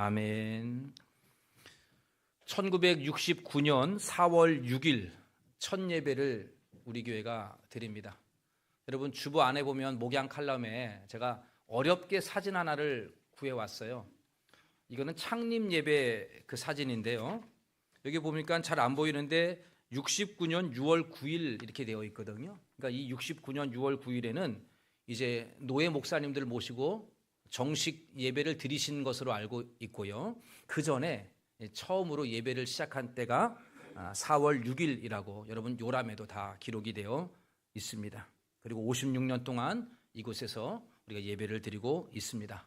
아멘. 1969년 4월 6일 첫 예배를 우리 교회가 드립니다. 여러분 주보 안에 보면 목양 칼럼에 제가 어렵게 사진 하나를 구해 왔어요. 이거는 창립 예배 그 사진인데요. 여기 보니까 잘 안 보이는데 69년 6월 9일 이렇게 되어 있거든요. 그러니까 이 69년 6월 9일에는 이제 노예 목사님들 모시고 정식 예배를 드리신 것으로 알고 있고요. 그 전에 처음으로 예배를 시작한 때가 4월 6일이라고 여러분 요람에도 다 기록이 되어 있습니다. 그리고 56년 동안 이곳에서 우리가 예배를 드리고 있습니다.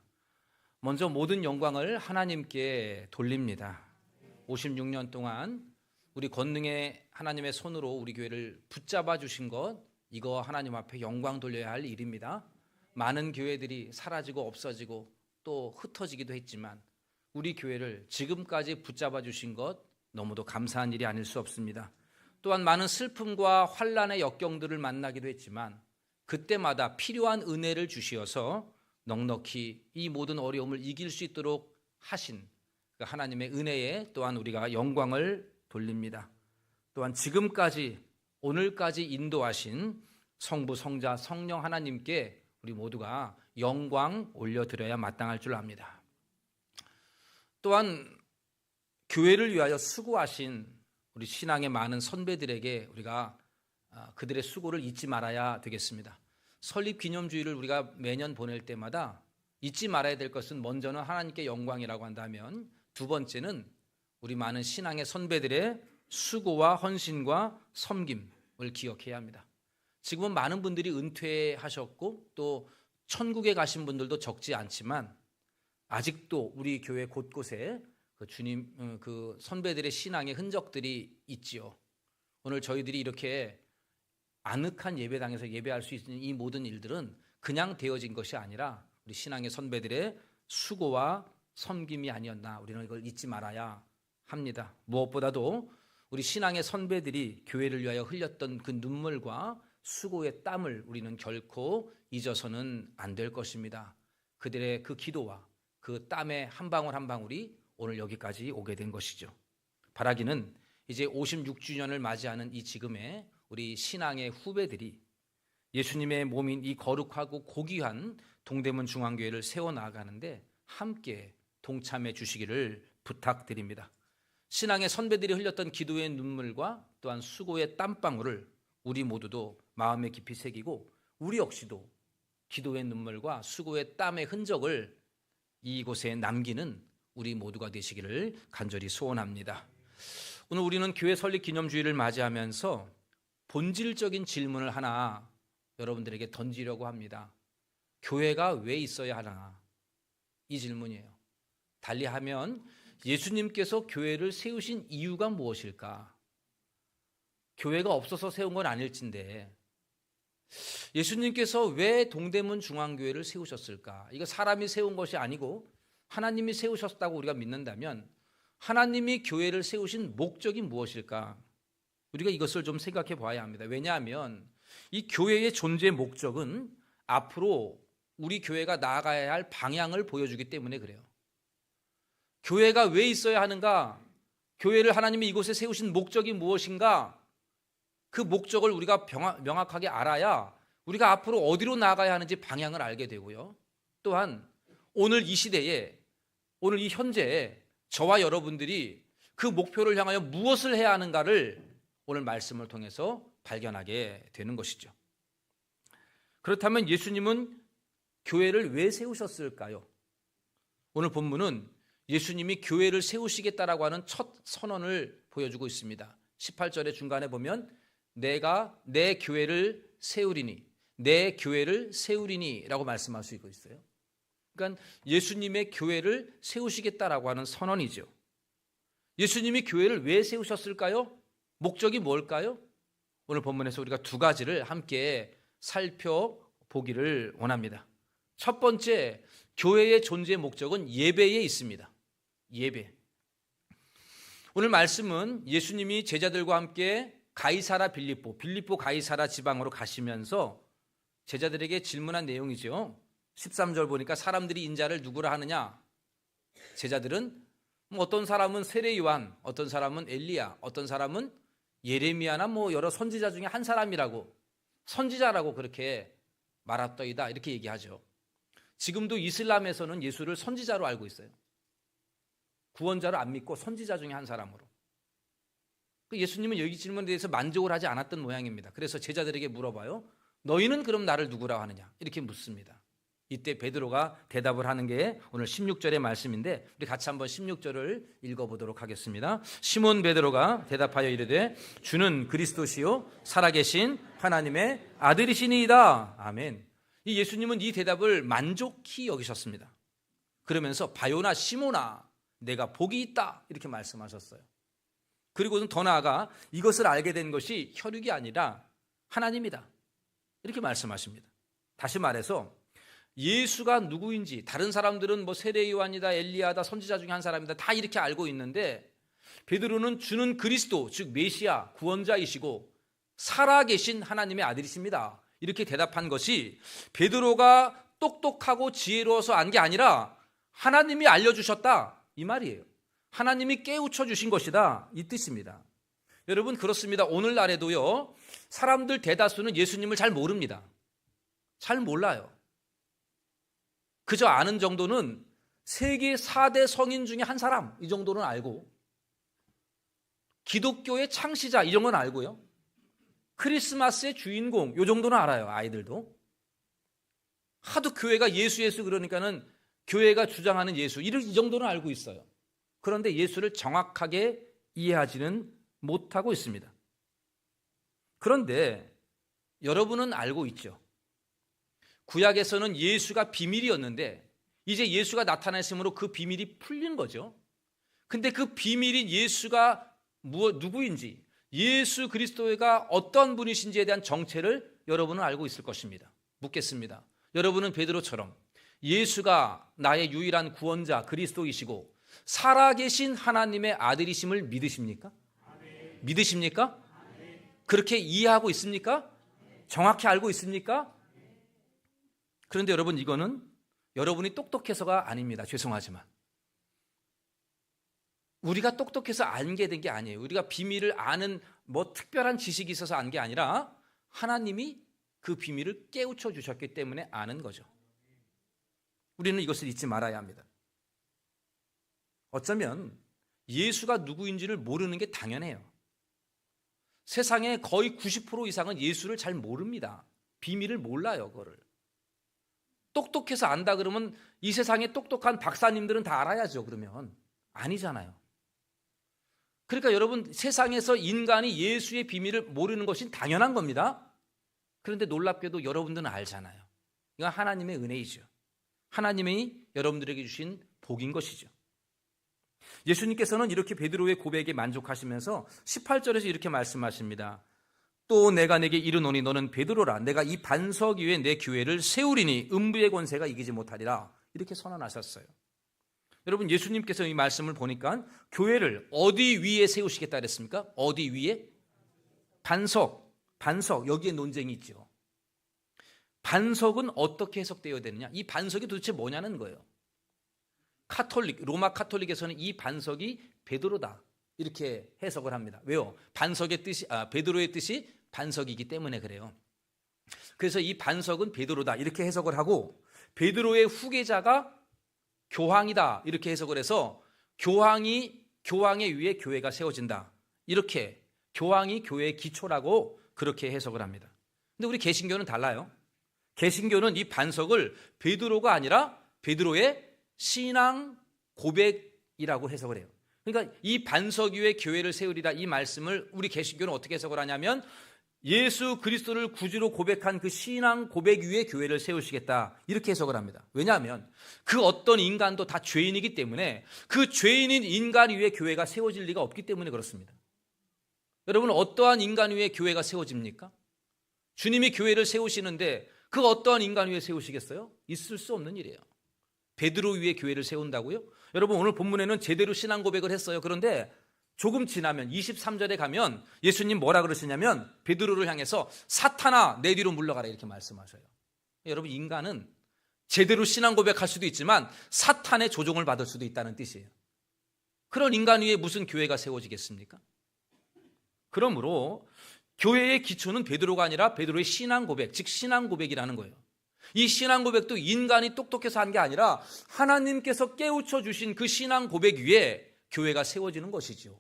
먼저 모든 영광을 하나님께 돌립니다. 56년 동안 우리 권능의 하나님의 손으로 우리 교회를 붙잡아 주신 것 이거 하나님 앞에 영광 돌려야 할 일입니다. 많은 교회들이 사라지고 없어지고 또 흩어지기도 했지만 우리 교회를 지금까지 붙잡아 주신 것 너무도 감사한 일이 아닐 수 없습니다. 또한 많은 슬픔과 환란의 역경들을 만나기도 했지만 그때마다 필요한 은혜를 주시어서 넉넉히 이 모든 어려움을 이길 수 있도록 하신 그 하나님의 은혜에 또한 우리가 영광을 돌립니다. 또한 지금까지 오늘까지 인도하신 성부 성자 성령 하나님께 우리 모두가 영광 올려드려야 마땅할 줄 압니다. 또한 교회를 위하여 수고하신 우리 신앙의 많은 선배들에게 우리가 아, 그들의 수고를 잊지 말아야 되겠습니다. 설립 기념주의를 우리가 매년 보낼 때마다 잊지 말아야 될 것은 먼저는 하나님께 영광이라고 한다면 두 번째는 우리 많은 신앙의 선배들의 수고와 헌신과 섬김을 기억해야 합니다. 지금은 많은 분들이 은퇴하셨고 또 천국에 가신 분들도 적지 않지만 아직도 우리 교회 곳곳에 그 주님 어, 그 선배들의 신앙의 흔적들이 있지요. 오늘 저희들이 이렇게 아늑한 예배당에서 예배할 수 있는 이 모든 일들은 그냥 되어진 것이 아니라 우리 신앙의 선배들의 수고와 섬김이 아니었나 우리는 이걸 잊지 말아야 합니다. 무엇보다도 우리 신앙의 선배들이 교회를 위하여 흘렸던 그 눈물과 수고의 땀을 우리는 결코 잊어서는 안 될 것입니다. 그들의 그 기도와 그 땀의 한 방울 한 방울이 오늘 여기까지 오게 된 것이죠. 바라기는 이제 56주년을 맞이하는 이 지금에 우리 신앙의 후배들이 예수님의 몸인 이 거룩하고 고귀한 동대문 중앙교회를 세워 나가는데 함께 동참해 주시기를 부탁드립니다. 신앙의 선배들이 흘렸던 기도의 눈물과 또한 수고의 땀방울을 우리 모두도 마음에 깊이 새기고 우리 역시도 기도의 눈물과 수고의 땀의 흔적을 이곳에 남기는 우리 모두가 되시기를 간절히 소원합니다. 오늘 우리는 교회 설립 기념주의를 맞이하면서 본질적인 질문을 하나 여러분들에게 던지려고 합니다. 교회가 왜 있어야 하나? 이 질문이에요. 달리 하면 예수님께서 교회를 세우신 이유가 무엇일까? 교회가 없어서 세운 건 아닐진데 예수님께서 왜 동대문 중앙교회를 세우셨을까? 이거 사람이 세운 것이 아니고 하나님이 세우셨다고 우리가 믿는다면 하나님이 교회를 세우신 목적이 무엇일까? 우리가 이것을 좀 생각해 봐야 합니다. 왜냐하면 이 교회의 존재 목적은 앞으로 우리 교회가 나아가야 할 방향을 보여주기 때문에 그래요. 교회가 왜 있어야 하는가? 교회를 하나님이 이곳에 세우신 목적이 무엇인가? 그 목적을 우리가 명확하게 알아야 우리가 앞으로 어디로 나아가야 하는지 방향을 알게 되고요. 또한 오늘 이 시대에 오늘 이 현재에 저와 여러분들이 그 목표를 향하여 무엇을 해야 하는가를 오늘 말씀을 통해서 발견하게 되는 것이죠. 그렇다면 예수님은 교회를 왜 세우셨을까요? 오늘 본문은 예수님이 교회를 세우시겠다라고 하는 첫 선언을 보여주고 있습니다. 18절의 중간에 보면 내가 내 교회를 세우리니 내 교회를 세우리니라고 말씀할 수 있어요. 그러니까 예수님의 교회를 세우시겠다라고 하는 선언이죠. 예수님이 교회를 왜 세우셨을까요? 목적이 뭘까요? 오늘 본문에서 우리가 두 가지를 함께 살펴보기를 원합니다. 첫 번째, 교회의 존재 목적은 예배에 있습니다. 예배. 오늘 말씀은 예수님이 제자들과 함께 가이사라 빌립보, 빌립보 가이사라 지방으로 가시면서 제자들에게 질문한 내용이죠. 13절 보니까 사람들이 인자를 누구라 하느냐? 제자들은 뭐 어떤 사람은 세례 요한, 어떤 사람은 엘리야, 어떤 사람은 예레미야나 뭐 여러 선지자 중에 한 사람이라고 선지자라고 그렇게 말았더이다 이렇게 얘기하죠. 지금도 이슬람에서는 예수를 선지자로 알고 있어요. 구원자로 안 믿고 선지자 중에 한 사람으로. 그 예수님은 여기 질문에 대해서 만족을 하지 않았던 모양입니다. 그래서 제자들에게 물어봐요. 너희는 그럼 나를 누구라 하느냐? 이렇게 묻습니다. 이때 베드로가 대답을 하는 게 오늘 16절의 말씀인데 우리 같이 한번 16절을 읽어 보도록 하겠습니다. 시몬 베드로가 대답하여 이르되 주는 그리스도시요 살아 계신 하나님의 아들이시니이다. 아멘. 이 예수님은 이 대답을 만족히 여기셨습니다. 그러면서 바요나 시모나 내가 복이 있다 이렇게 말씀하셨어요. 그리고는 더 나아가 이것을 알게 된 것이 혈육이 아니라 하나님이다. 이렇게 말씀하십니다. 다시 말해서 예수가 누구인지 다른 사람들은 뭐 세례 요한이다 엘리야다 선지자 중에 한 사람이다 다 이렇게 알고 있는데 베드로는 주는 그리스도 즉 메시아 구원자이시고 살아계신 하나님의 아들이십니다. 이렇게 대답한 것이 베드로가 똑똑하고 지혜로워서 안 게 아니라 하나님이 알려주셨다 이 말이에요. 하나님이 깨우쳐 주신 것이다 이 뜻입니다. 여러분 그렇습니다. 오늘날에도요 사람들 대다수는 예수님을 잘 모릅니다. 잘 몰라요. 그저 아는 정도는 세계 4대 성인 중에 한 사람 이 정도는 알고 기독교의 창시자 이런 건 알고요. 크리스마스의 주인공 요 정도는 알아요. 아이들도. 하도 교회가 예수 예수 그러니까는 교회가 주장하는 예수 이 정도는 알고 있어요. 그런데 예수를 정확하게 이해하지는 못하고 있습니다. 그런데 여러분은 알고 있죠. 구약에서는 예수가 비밀이었는데 이제 예수가 나타나심으로 그 비밀이 풀린 거죠. 근데 그 비밀인 예수가 무엇 누구인지 예수 그리스도가 어떤 분이신지에 대한 정체를 여러분은 알고 있을 것입니다. 묻겠습니다. 여러분은 베드로처럼 예수가 나의 유일한 구원자 그리스도이시고 살아계신 하나님의 아들이심을 믿으십니까? 믿으십니까? 그렇게 이해하고 있습니까? 정확히 알고 있습니까? 그런데 여러분 이거는 여러분이 똑똑해서가 아닙니다. 죄송하지만. 우리가 똑똑해서 알게 된 게 아니에요. 우리가 비밀을 아는 뭐 특별한 지식이 있어서 안 게 아니라 하나님이 그 비밀을 깨우쳐 주셨기 때문에 아는 거죠. 우리는 이것을 잊지 말아야 합니다. 어쩌면 예수가 누구인지를 모르는 게 당연해요. 세상의 거의 90% 이상은 예수를 잘 모릅니다. 비밀을 몰라요, 그거를. 똑똑해서 안다 그러면 이 세상에 똑똑한 박사님들은 다 알아야죠, 그러면. 아니잖아요. 그러니까 여러분, 세상에서 인간이 예수의 비밀을 모르는 것이 당연한 겁니다. 그런데 놀랍게도 여러분들은 알잖아요. 이건 하나님의 은혜이죠. 하나님이 여러분들에게 주신 복인 것이죠. 예수님께서는 이렇게 베드로의 고백에 만족하시면서 18절에서 이렇게 말씀하십니다. 또 내가 내게 이르노니 너는 베드로라 내가 이 반석 위에 내 교회를 세우리니 음부의 권세가 이기지 못하리라 이렇게 선언하셨어요. 여러분 예수님께서 이 말씀을 보니까 교회를 어디 위에 세우시겠다 그랬습니까? 어디 위에? 반석, 반석 여기에 논쟁이 있죠. 반석은 어떻게 해석되어야 되느냐? 이 반석이 도대체 뭐냐는 거예요. 카톨릭 로마 카톨릭에서는 이 반석이 베드로다 이렇게 해석을 합니다. 왜요? 반석의 뜻이 아, 베드로의 뜻이 반석이기 때문에 그래요. 그래서 이 반석은 베드로다 이렇게 해석을 하고 베드로의 후계자가 교황이다 이렇게 해석을 해서 교황이 교황의 위에 교회가 세워진다 이렇게 교황이 교회의 기초라고 그렇게 해석을 합니다. 근데 우리 개신교는 달라요. 개신교는 이 반석을 베드로가 아니라 베드로의 신앙 고백이라고 해석을 해요. 그러니까 이 반석 위에 교회를 세우리라 이 말씀을 우리 개신교는 어떻게 해석을 하냐면 예수 그리스도를 구주로 고백한 그 신앙 고백 위에 교회를 세우시겠다 이렇게 해석을 합니다. 왜냐하면 그 어떤 인간도 다 죄인이기 때문에 그 죄인인 인간 위에 교회가 세워질 리가 없기 때문에 그렇습니다. 여러분 어떠한 인간 위에 교회가 세워집니까? 주님이 교회를 세우시는데 그 어떠한 인간 위에 세우시겠어요? 있을 수 없는 일이에요. 베드로 위에 교회를 세운다고요? 여러분 오늘 본문에는 제대로 신앙 고백을 했어요. 그런데 조금 지나면 23절에 가면 예수님 뭐라 그러시냐면 베드로를 향해서 사탄아 내 뒤로 물러가라 이렇게 말씀하셔요. 여러분 인간은 제대로 신앙 고백할 수도 있지만 사탄의 조종을 받을 수도 있다는 뜻이에요. 그런 인간 위에 무슨 교회가 세워지겠습니까? 그러므로 교회의 기초는 베드로가 아니라 베드로의 신앙 고백, 즉 신앙 고백이라는 거예요. 이 신앙 고백도 인간이 똑똑해서 한 게 아니라 하나님께서 깨우쳐 주신 그 신앙 고백 위에 교회가 세워지는 것이지요.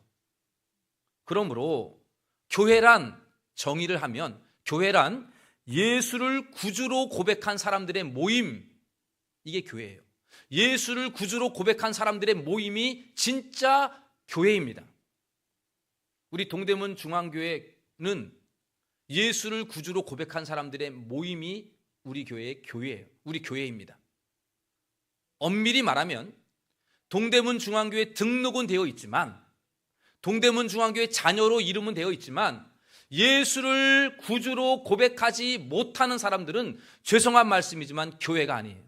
그러므로 교회란 정의를 하면 교회란 예수를 구주로 고백한 사람들의 모임 이게 교회예요. 예수를 구주로 고백한 사람들의 모임이 진짜 교회입니다. 우리 동대문 중앙교회는 예수를 구주로 고백한 사람들의 모임이 우리 교회의 교회예요. 우리 교회입니다. 엄밀히 말하면 동대문 중앙교회 등록은 되어 있지만 동대문 중앙교회 자녀로 이름은 되어 있지만 예수를 구주로 고백하지 못하는 사람들은 죄송한 말씀이지만 교회가 아니에요.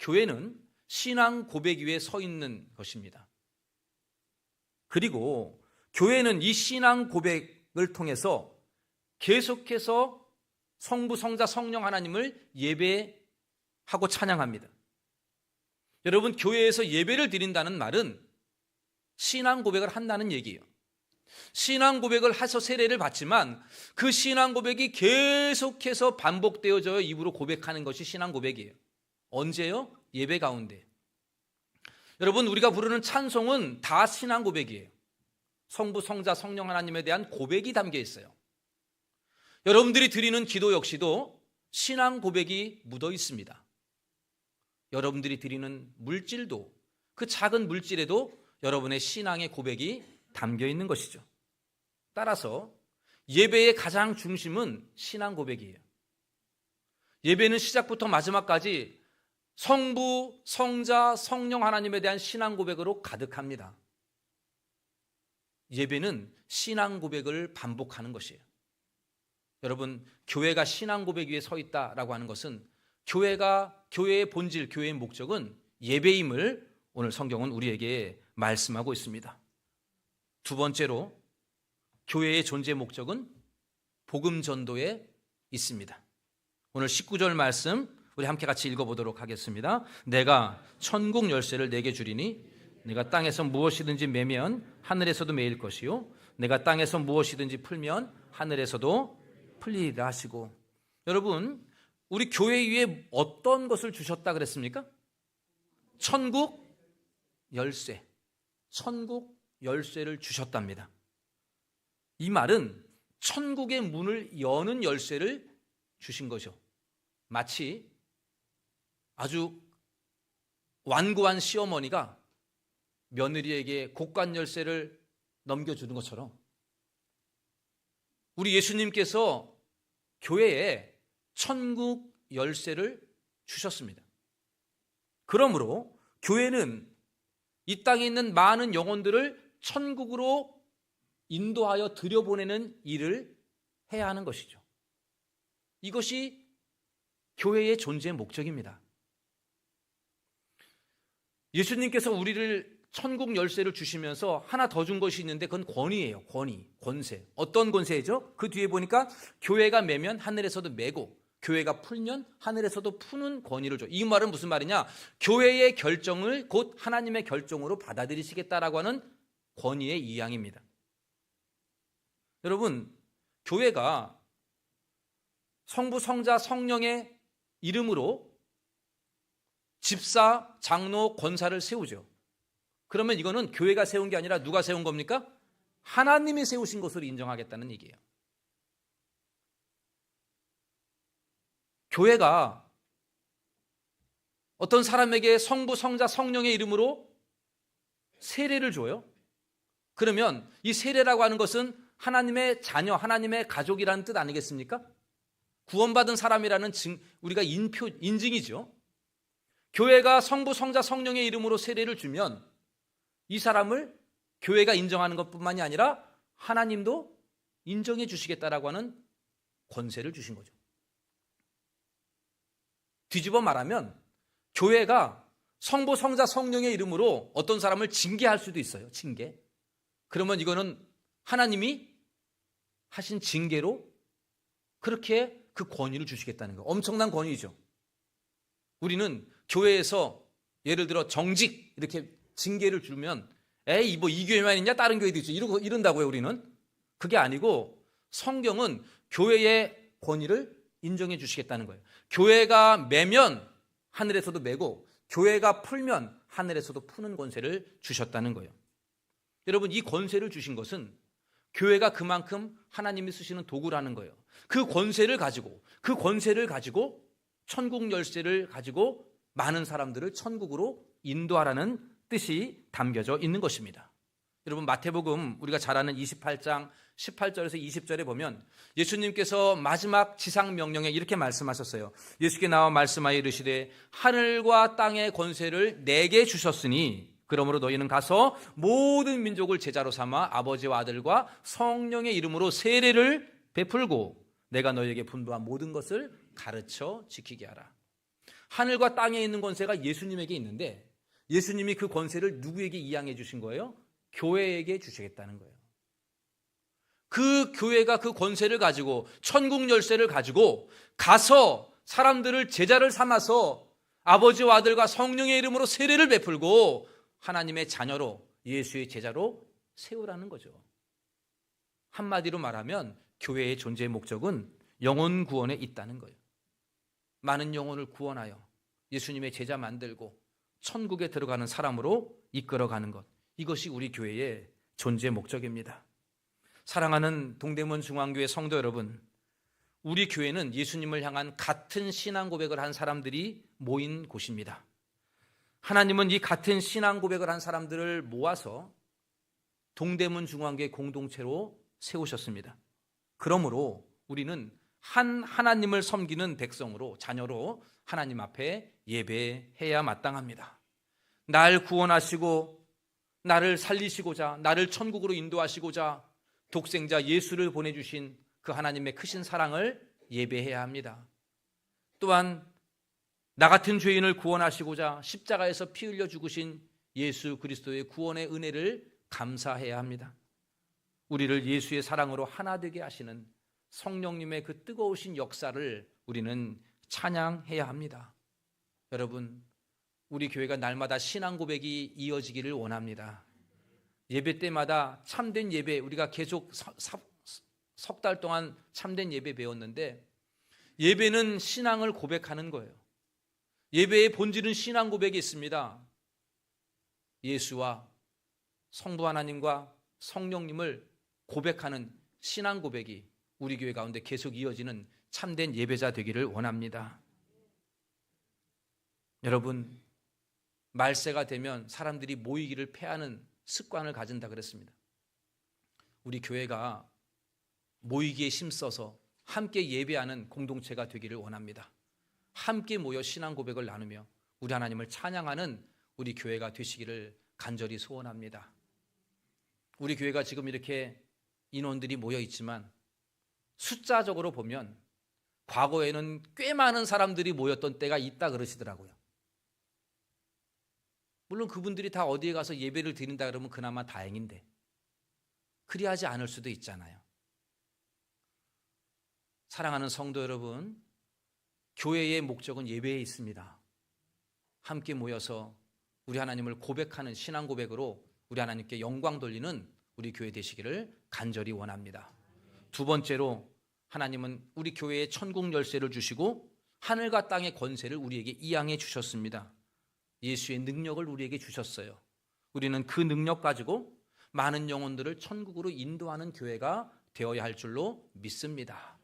교회는 신앙 고백 위에 서 있는 것입니다. 그리고 교회는 이 신앙 고백을 통해서 계속해서 성부, 성자, 성령 하나님을 예배하고 찬양합니다. 여러분, 교회에서 예배를 드린다는 말은 신앙 고백을 한다는 얘기예요. 신앙 고백을 해서 세례를 받지만 그 신앙 고백이 계속해서 반복되어져 입으로 고백하는 것이 신앙 고백이에요. 언제요? 예배 가운데. 여러분, 우리가 부르는 찬송은 다 신앙 고백이에요. 성부, 성자, 성령 하나님에 대한 고백이 담겨 있어요. 여러분들이 드리는 기도 역시도 신앙 고백이 묻어 있습니다. 여러분들이 드리는 물질도 그 작은 물질에도 여러분의 신앙의 고백이 담겨 있는 것이죠. 따라서 예배의 가장 중심은 신앙 고백이에요. 예배는 시작부터 마지막까지 성부, 성자, 성령 하나님에 대한 신앙 고백으로 가득합니다. 예배는 신앙 고백을 반복하는 것이에요. 여러분, 교회가 신앙 고백 위에 서 있다라고 하는 것은 교회가 교회의 본질, 교회의 목적은 예배임을 오늘 성경은 우리에게 말씀하고 있습니다. 두 번째로 교회의 존재 목적은 복음 전도에 있습니다. 오늘 19절 말씀 우리 함께 같이 읽어보도록 하겠습니다. 내가 천국 열쇠를 내게 주리니 내가 땅에서 무엇이든지 매면 하늘에서도 매일 것이요 내가 땅에서 무엇이든지 풀면 하늘에서도 풀리리라 하시고 여러분 우리 교회 위에 어떤 것을 주셨다 그랬습니까? 천국 열쇠. 천국 열쇠를 주셨답니다. 이 말은 천국의 문을 여는 열쇠를 주신 거죠. 마치 아주 완고한 시어머니가 며느리에게 곡관 열쇠를 넘겨주는 것처럼 우리 예수님께서 교회에 천국 열쇠를 주셨습니다. 그러므로 교회는 이 땅에 있는 많은 영혼들을 천국으로 인도하여 들여보내는 일을 해야 하는 것이죠. 이것이 교회의 존재의 목적입니다. 예수님께서 우리를 천국 열쇠를 주시면서 하나 더 준 것이 있는데 그건 권위예요. 권위, 권세. 어떤 권세죠? 그 뒤에 보니까 교회가 매면 하늘에서도 매고 교회가 풀면 하늘에서도 푸는 권위를 줘. 이 말은 무슨 말이냐? 교회의 결정을 곧 하나님의 결정으로 받아들이시겠다라고 하는 권위의 이양입니다. 여러분, 교회가 성부, 성자, 성령의 이름으로 집사, 장로, 권사를 세우죠. 그러면 이거는 교회가 세운 게 아니라 누가 세운 겁니까? 하나님이 세우신 것으로 인정하겠다는 얘기예요. 교회가 어떤 사람에게 성부, 성자, 성령의 이름으로 세례를 줘요. 그러면 이 세례라고 하는 것은 하나님의 자녀, 하나님의 가족이라는 뜻 아니겠습니까? 구원받은 사람이라는 증, 우리가 인표, 인증이죠. 교회가 성부, 성자, 성령의 이름으로 세례를 주면 이 사람을 교회가 인정하는 것뿐만이 아니라 하나님도 인정해 주시겠다라고 하는 권세를 주신 거죠. 뒤집어 말하면 교회가 성부, 성자, 성령의 이름으로 어떤 사람을 징계할 수도 있어요. 징계. 그러면 이거는 하나님이 하신 징계로 그렇게 그 권위를 주시겠다는 거. 엄청난 권위죠. 우리는 교회에서 예를 들어 정직 이렇게 징계를 주면 에이 뭐 이 교회만 있냐 다른 교회도 있지 이러고 이런다고요 우리는 그게 아니고 성경은 교회의 권위를 인정해 주시겠다는 거예요. 교회가 매면 하늘에서도 매고 교회가 풀면 하늘에서도 푸는 권세를 주셨다는 거예요. 여러분 이 권세를 주신 것은 교회가 그만큼 하나님이 쓰시는 도구라는 거예요. 그 권세를 가지고 그 권세를 가지고 천국 열쇠를 가지고 많은 사람들을 천국으로 인도하라는 뜻이 담겨져 있는 것입니다. 여러분 마태복음 우리가 잘 아는 28장 18절에서 20절에 보면 예수님께서 마지막 지상 명령에 이렇게 말씀하셨어요. 예수께 나와 말씀하여 이르시되 하늘과 땅의 권세를 내게 주셨으니 그러므로 너희는 가서 모든 민족을 제자로 삼아 아버지와 아들과 성령의 이름으로 세례를 베풀고 내가 너희에게 분부한 모든 것을 가르쳐 지키게 하라. 하늘과 땅에 있는 권세가 예수님에게 있는데 예수님이 그 권세를 누구에게 이양해 주신 거예요? 교회에게 주시겠다는 거예요. 그 교회가 그 권세를 가지고 천국 열쇠를 가지고 가서 사람들을 제자를 삼아서 아버지와 아들과 성령의 이름으로 세례를 베풀고 하나님의 자녀로 예수의 제자로 세우라는 거죠. 한마디로 말하면 교회의 존재의 목적은 영혼 구원에 있다는 거예요. 많은 영혼을 구원하여 예수님의 제자 만들고 천국에 들어가는 사람으로 이끌어가는 것. 이것이 우리 교회의 존재 목적입니다. 사랑하는 동대문 중앙교회 성도 여러분, 우리 교회는 예수님을 향한 같은 신앙 고백을 한 사람들이 모인 곳입니다. 하나님은 이 같은 신앙 고백을 한 사람들을 모아서 동대문 중앙교회 공동체로 세우셨습니다. 그러므로 우리는 한 하나님을 섬기는 백성으로 자녀로 하나님 앞에 예배해야 마땅합니다. 날 구원하시고 나를 살리시고자 나를 천국으로 인도하시고자 독생자 예수를 보내주신 그 하나님의 크신 사랑을 예배해야 합니다. 또한 나 같은 죄인을 구원하시고자 십자가에서 피 흘려 죽으신 예수 그리스도의 구원의 은혜를 감사해야 합니다. 우리를 예수의 사랑으로 하나 되게 하시는 성령님의 그 뜨거우신 역사를 우리는 찬양해야 합니다. 여러분, 우리 교회가 날마다 신앙 고백이 이어지기를 원합니다. 예배 때마다 참된 예배 우리가 계속 석 달 동안 참된 예배 배웠는데 예배는 신앙을 고백하는 거예요. 예배의 본질은 신앙 고백이 있습니다. 예수와 성부 하나님과 성령님을 고백하는 신앙 고백이 우리 교회 가운데 계속 이어지는 참된 예배자 되기를 원합니다. 여러분, 말세가 되면 사람들이 모이기를 패하는 습관을 가진다 그랬습니다. 우리 교회가 모이기에 힘써서 함께 예배하는 공동체가 되기를 원합니다. 함께 모여 신앙 고백을 나누며 우리 하나님을 찬양하는 우리 교회가 되시기를 간절히 소원합니다. 우리 교회가 지금 이렇게 인원들이 모여 있지만 숫자적으로 보면 과거에는 꽤 많은 사람들이 모였던 때가 있다 그러시더라고요. 물론 그분들이 다 어디에 가서 예배를 드린다 그러면 그나마 다행인데 그리하지 않을 수도 있잖아요. 사랑하는 성도 여러분, 교회의 목적은 예배에 있습니다. 함께 모여서 우리 하나님을 고백하는 신앙 고백으로 우리 하나님께 영광 돌리는 우리 교회 되시기를 간절히 원합니다. 두 번째로 하나님은 우리 교회에 천국 열쇠를 주시고 하늘과 땅의 권세를 우리에게 이양해 주셨습니다. 예수의 능력을 우리에게 주셨어요. 우리는 그 능력 가지고 많은 영혼들을 천국으로 인도하는 교회가 되어야 할 줄로 믿습니다.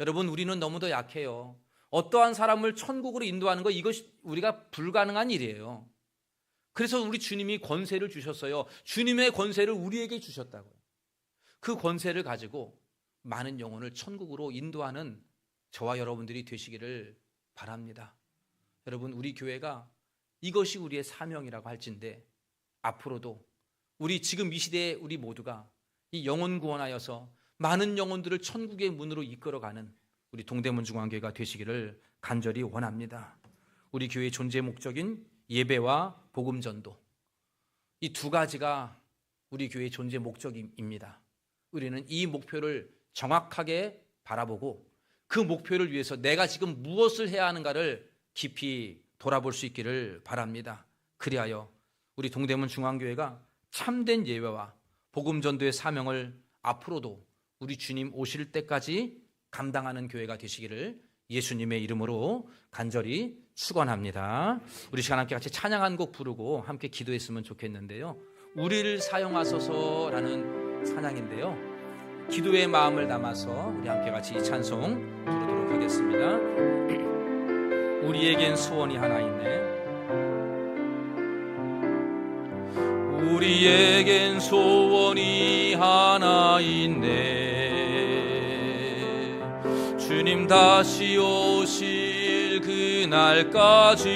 여러분, 우리는 너무도 약해요. 어떠한 사람을 천국으로 인도하는 거 이것이 우리가 불가능한 일이에요. 그래서 우리 주님이 권세를 주셨어요. 주님의 권세를 우리에게 주셨다고요. 그 권세를 가지고 많은 영혼을 천국으로 인도하는 저와 여러분들이 되시기를 바랍니다. 여러분, 우리 교회가 이것이 우리의 사명이라고 할진데 앞으로도 우리 지금 이 시대에 우리 모두가 이 영혼 구원하여서 많은 영혼들을 천국의 문으로 이끌어가는 우리 동대문 중앙교회가 되시기를 간절히 원합니다. 우리 교회의 존재 목적인 예배와 복음 전도 이 두 가지가 우리 교회의 존재 목적입니다. 우리는 이 목표를 정확하게 바라보고 그 목표를 위해서 내가 지금 무엇을 해야 하는가를 깊이 돌아볼 수 있기를 바랍니다. 그리하여 우리 동대문 중앙교회가 참된 예배와 복음 전도의 사명을 앞으로도 우리 주님 오실 때까지 감당하는 교회가 되시기를 예수님의 이름으로 간절히 축원합니다. 우리 시간 함께 같이 찬양 한 곡 부르고 함께 기도했으면 좋겠는데요. 우리를 사용하소서라는 찬양인데요. 기도의 마음을 담아서 우리 함께 같이 이 찬송 부르도록 하겠습니다. 우리에겐 소원이 하나 있네. 우리에겐 소원이 하나 있네. 주님 다시 오실 그날까지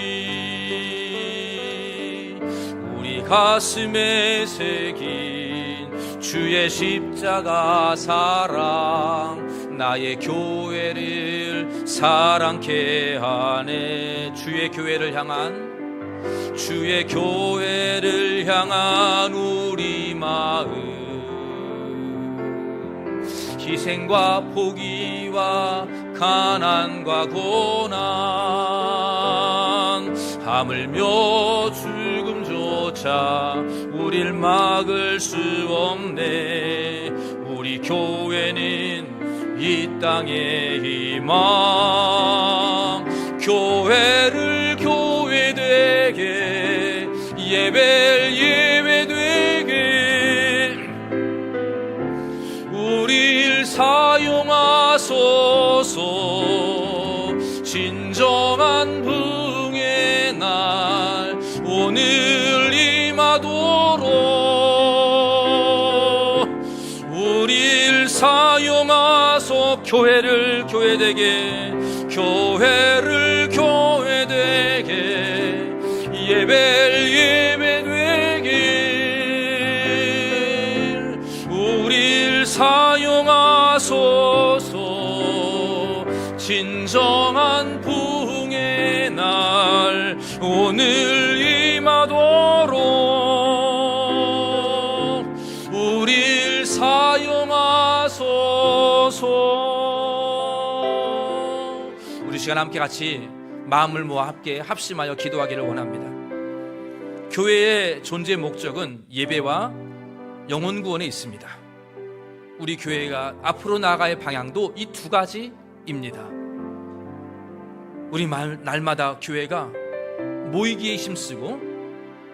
우리 가슴에 새긴 주의 십자가 사랑 나의 교회를 사랑케 하네. 주의 교회를 향한 주의 교회를 향한 우리 마음. 희생과 포기와 가난과 고난 하물며 죽음 조차 우릴 막을 수 없네. 우리 교회는 이 땅의 희망. 교회를 교회를 교회되게 교회를 교회되게 예배를 예배되게. 우릴 사용하소서 진정한 부흥의 날. 오늘 함께 같이 마음을 모아 함께 합심하여 기도하기를 원합니다. 교회의 존재 목적은 예배와 영혼 구원에 있습니다. 우리 교회가 앞으로 나아갈 방향도 이 두 가지입니다. 우리 말- 날마다 교회가 모이기에 힘쓰고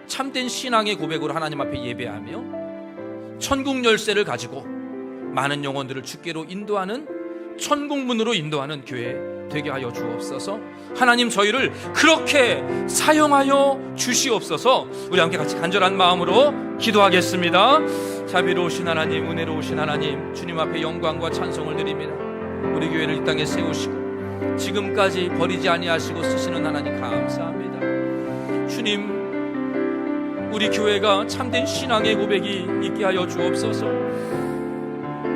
참된 신앙의 고백으로 하나님 앞에 예배하며 천국 열쇠를 가지고 많은 영혼들을 주께로 인도하는 천국문으로 인도하는 교회 되게 하여 주옵소서. 하나님 저희를 그렇게 사용하여 주시옵소서. 우리 함께 같이 간절한 마음으로 기도하겠습니다. 자비로우신 하나님, 은혜로우신 하나님, 주님 앞에 영광과 찬송을 드립니다. 우리 교회를 이 땅에 세우시고 지금까지 버리지 아니하시고 쓰시는 하나님 감사합니다. 주님 우리 교회가 참된 신앙의 고백이 있게 하여 주옵소서.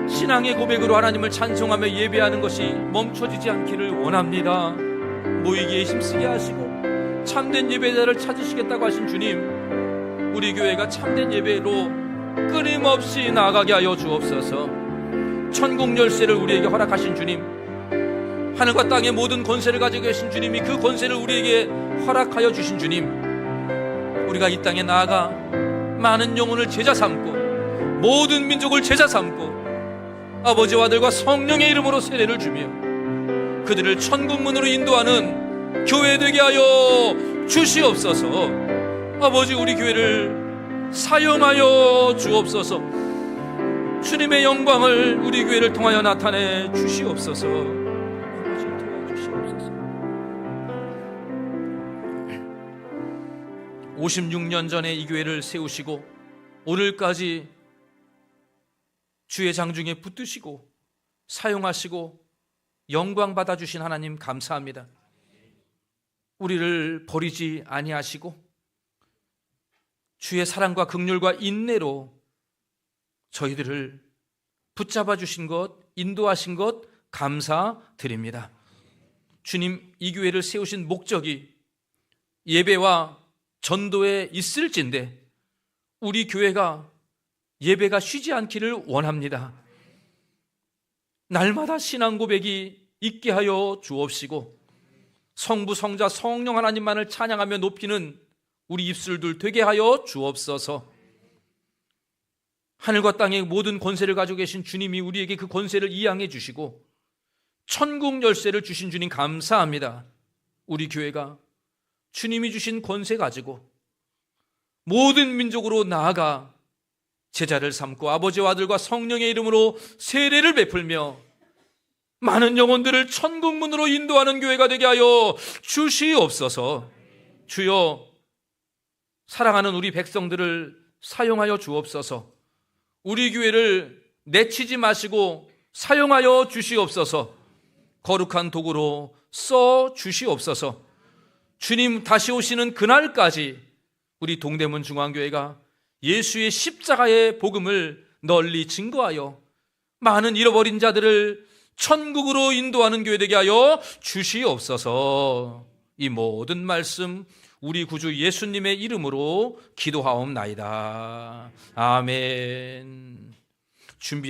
신앙의 고백으로 하나님을 찬송하며 예배하는 것이 멈춰지지 않기를 원합니다. 모이기에 힘쓰게 하시고 참된 예배자를 찾으시겠다고 하신 주님, 우리 교회가 참된 예배로 끊임없이 나아가게 하여 주옵소서. 천국 열쇠를 우리에게 허락하신 주님, 하늘과 땅의 모든 권세를 가지고 계신 주님이 그 권세를 우리에게 허락하여 주신 주님, 우리가 이 땅에 나아가 많은 영혼을 제자 삼고 모든 민족을 제자 삼고 아버지와 아들과 성령의 이름으로 세례를 주며 그들을 천국 문으로 인도하는 교회 되게 하여 주시옵소서. 아버지 우리 교회를 사용하여 주옵소서. 주님의 영광을 우리 교회를 통하여 나타내 주시옵소서. 아버지 도와주시옵소서. 56년 전에 이 교회를 세우시고 오늘까지 주의 장중에 붙드시고 사용하시고 영광 받아 주신 하나님 감사합니다. 우리를 버리지 아니하시고 주의 사랑과 긍휼과 인내로 저희들을 붙잡아 주신 것, 인도하신 것 감사드립니다. 주님 이 교회를 세우신 목적이 예배와 전도에 있을진데 우리 교회가 예배가 쉬지 않기를 원합니다. 날마다 신앙 고백이 있게 하여 주옵시고 성부, 성자, 성령 하나님만을 찬양하며 높이는 우리 입술들 되게 하여 주옵소서. 하늘과 땅의 모든 권세를 가지고 계신 주님이 우리에게 그 권세를 이양해 주시고 천국 열쇠를 주신 주님 감사합니다. 우리 교회가 주님이 주신 권세 가지고 모든 민족으로 나아가 제자를 삼고 아버지와 아들과 성령의 이름으로 세례를 베풀며 많은 영혼들을 천국 문으로 인도하는 교회가 되게 하여 주시옵소서. 주여 사랑하는 우리 백성들을 사용하여 주옵소서. 우리 교회를 내치지 마시고 사용하여 주시옵소서. 거룩한 도구로 써 주시옵소서. 주님 다시 오시는 그날까지 우리 동대문 중앙교회가 예수의 십자가의 복음을 널리 증거하여 많은 잃어버린 자들을 천국으로 인도하는 교회 되게 하여 주시옵소서. 이 모든 말씀 우리 구주 예수님의 이름으로 기도하옵나이다. 아멘. 준비